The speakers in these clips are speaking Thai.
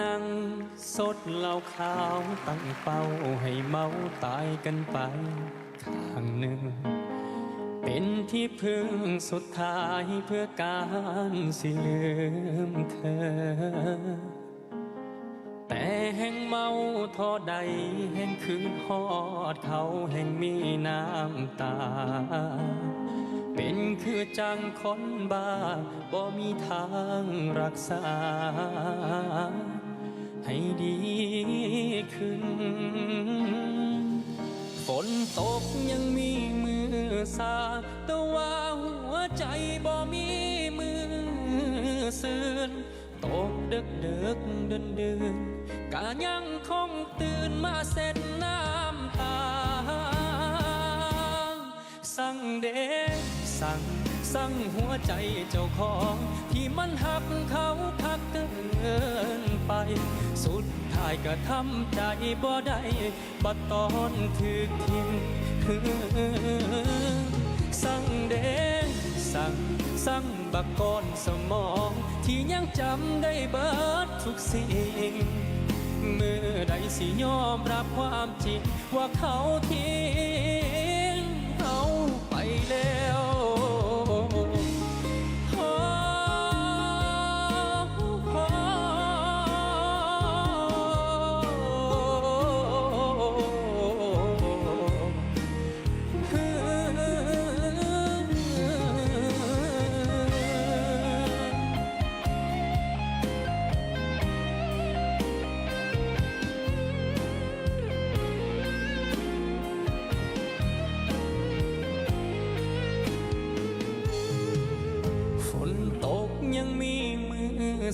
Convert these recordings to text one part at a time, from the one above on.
นั่งสดเหล้าขาวตั้งเป้าให้เมาตายกันไปข้างหนึ่ง เป็นที่พึ่งสุดท้ายเพื่อการสิลืมเธอ แต่แห่งเมาทอใดแห่งคืนฮอดเขาแห่งมีน้ำตา เป็นคือจังคนบ้าบ่มีทางรักษา สาแต่ว่าหัวใจบ่มีมือซื่นตกดึกดึกเดินเดินกะยังคงตื่นมาเส็ดน้ำตา สั่งเดสั่งสั่งหัวใจเจ้าของ ที่มันหักเขาคักเกินไป สุดท้ายก็ทำใจบ่ได้บัดตอนถึกทิ้ง สั่งบักก้อนสมอง ที่ยังจำได้เบิดทุกสิ่ง เมื่อใดสิยอมรับความจริงว่าเขาทิ้ง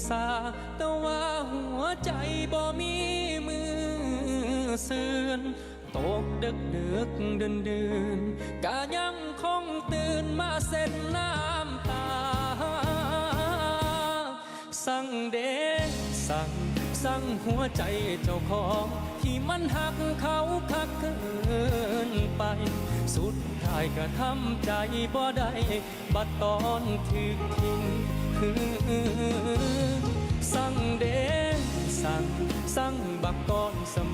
สาแต่ว่าหัวใจบ่มีมือเสื่อนตกดึกดึกเดินเดินกะยังคงตื่นมาเส้นน้ำตา สั่งเดสั่งสั่งหัวใจเจ้าของ ที่มันหักเขาคักเกินไป สุดท้ายก็ทำใจบ่ได้บัดตอนถึกทิ้ง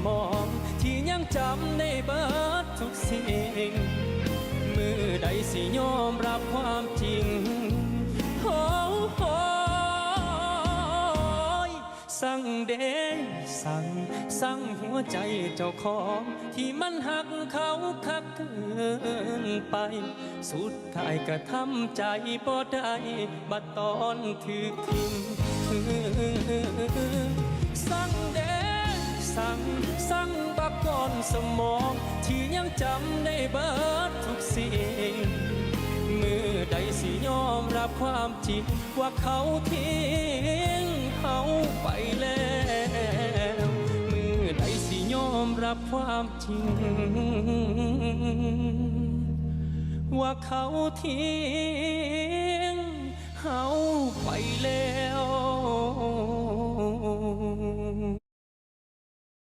มอง ที่ยังจำได้เบิดทุกสิ่ง มือใดสิยอมรับความจริงโอ้โหสั่งเดสั่งสั่งหัวใจเจ้าของ ที่มันหักเขาคักเกินไป สุดท้ายก็ทำใจบ่ได้บัดตอนถึกทิ้งสั่งเด สั่งสั่งบักก้อนสมอง ที่ยังจำได้เบิดทุกสิ่งมือใดสิยอมรับความจริงว่าเขาทิ้งเขาไปแล้วมือใดสิยอมรับความจริง ว่าเขาทิ้ง